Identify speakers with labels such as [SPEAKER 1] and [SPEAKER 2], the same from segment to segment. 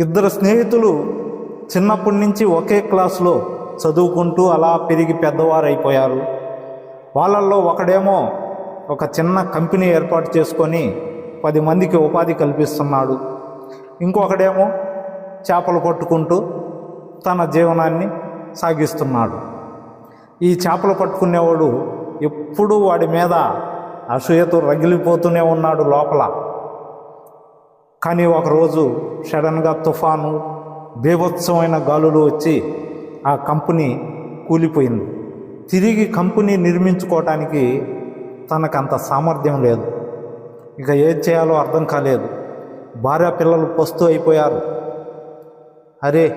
[SPEAKER 1] ఇద్దరు స్నేహితులు చిన్నప్పటి నుంచి ఒకే క్లాసులో చదువుకుంటూ అలా పెరిగి పెద్దవారు అయిపోయారు వాళ్ళల్లో ఒకడేమో ఒక చిన్న కంపెనీ ఏర్పాటు చేసుకొని పది మందికి ఉపాధి కల్పిస్తున్నాడు. ఇంకొకడేమో చేపలు పట్టుకుంటూ తన జీవనాన్ని సాగిస్తున్నాడు. ఈ చేపలు పట్టుకునేవాడు ఎప్పుడూ వాడి మీద అసూయతో రగిలిపోతూనే ఉన్నాడు లోపల. కానీ ఒకరోజు సడన్గా తుఫాను బీభత్సమైన గాలులు వచ్చి ఆ కంపెనీ కూలిపోయింది. తిరిగి కంపెనీ నిర్మించుకోవటానికి తనకంత సామర్థ్యం లేదు. ఇక ఏం చేయాలో అర్థం కాలేదు. భార్య పిల్లలు పస్తు అయిపోయారు. అరే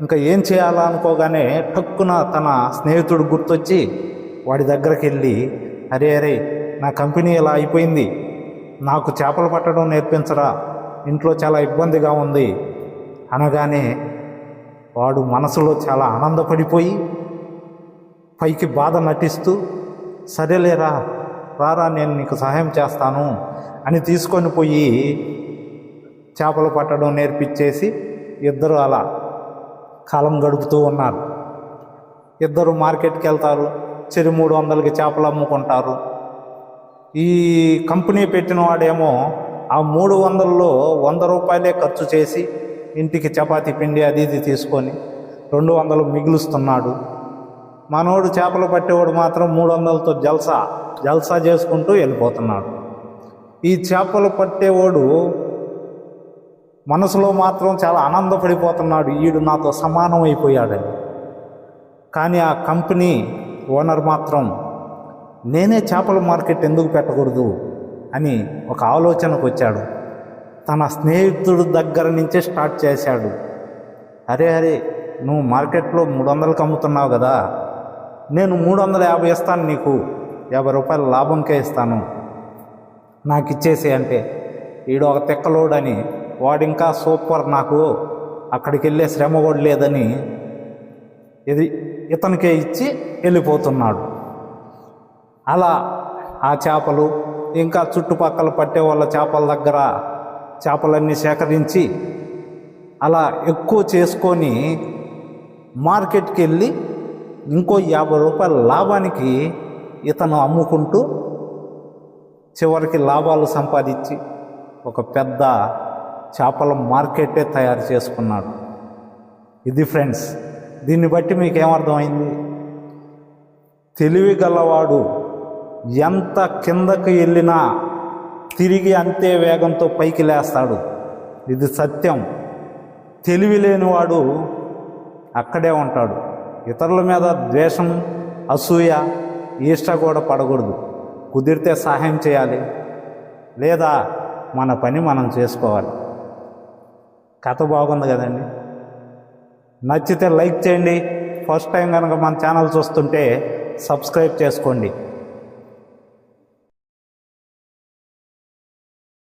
[SPEAKER 1] ఇంకా ఏం చేయాలా అనుకోగానే టక్కున తన స్నేహితుడు గుర్తొచ్చి వాడి దగ్గరికి వెళ్ళి అరే అరే నా కంపెనీ ఇలా అయిపోయింది. నాకు చేపలు పట్టడం నేర్పించరా? ఇంట్లో చాలా ఇబ్బందిగా ఉంది. అనగానే వాడు మనసులో చాలా ఆనందపడిపోయి పైకి బాధ నటిస్తూ సరేలేరా రారా నేను నీకు సహాయం చేస్తాను అని తీసుకొని పోయి చేపలు పట్టడం నేర్పించేసి ఇద్దరు అలా కాలం గడుపుతూ ఉన్నారు. ఇద్దరు మార్కెట్కి వెళ్తారు చెరి మూడు వందలకి చేపలు అమ్ముకుంటారు. ఈ కంపెనీ పెట్టిన వాడేమో ఆ మూడు వందల్లో వంద రూపాయలే ఖర్చు చేసి ఇంటికి చపాతి పిండి అది ఇది తీసుకొని రెండు వందలు మిగులుస్తున్నాడు. మనోడు చేపలు పట్టేవాడు మాత్రం మూడు వందలతో జల్సా జల్సా చేసుకుంటూ వెళ్ళిపోతున్నాడు. ఈ చేపలు పట్టేవాడు మనసులో మాత్రం చాలా ఆనందపడిపోతున్నాడు. ఈడు నాతో సమానం అయిపోయాడని కానీ ఆ కంపెనీ ఓనర్ మాత్రం నేనే చేపల మార్కెట్ ఎందుకు పెట్టకూడదు? అని ఒక ఆలోచనకు వచ్చాడు. తన స్నేహితుడు దగ్గర నుంచే స్టార్ట్ చేశాడు. అరే అరే నువ్వు మార్కెట్లో మూడు వందలకు అమ్ముతున్నావు కదా. నేను మూడు వందల యాభై ఇస్తాను నీకు. యాభై రూపాయల లాభంకే ఇస్తాను. నాకు ఇచ్చేసి అంటే ఈడు ఒక తెక్కలోడని వాడు ఇంకా సూపర్ నాకు. అక్కడికి వెళ్ళే శ్రమ కూడా లేదని ఇది ఇతనికే ఇచ్చి వెళ్ళిపోతున్నాడు. అలా ఆ చేపలు ఇంకా చుట్టుపక్కల పట్టే వాళ్ళ చేపల దగ్గర చేపలన్నీ సేకరించి అలా ఎక్కువ చేసుకొని మార్కెట్కి వెళ్ళి ఇంకో యాభై రూపాయల లాభానికి ఇతను అమ్ముకుంటూ చివరికి లాభాలు సంపాదించి ఒక పెద్ద చేపల మార్కెటే తయారు చేసుకున్నాడు. ఇది ఫ్రెండ్స్ దీన్ని బట్టి మీకు ఏమర్థమైంది తెలివి గలవాడు ఎంత కిందకి వెళ్ళినా తిరిగి అంతే వేగంతో పైకి లేస్తాడు. ఇది సత్యం. తెలివి లేనివాడు అక్కడే ఉంటాడు. ఇతరుల మీద ద్వేషం అసూయ ఈష్ట కూడా పడకూడదు. కుదిరితే సహాయం చేయాలి. లేదా మన పని మనం చేసుకోవాలి. కథ బాగుంది కదండి. నచ్చితే లైక్ చేయండి. ఫస్ట్ టైం కనుక మన ఛానల్ చూస్తుంటే సబ్స్క్రైబ్ చేసుకోండి.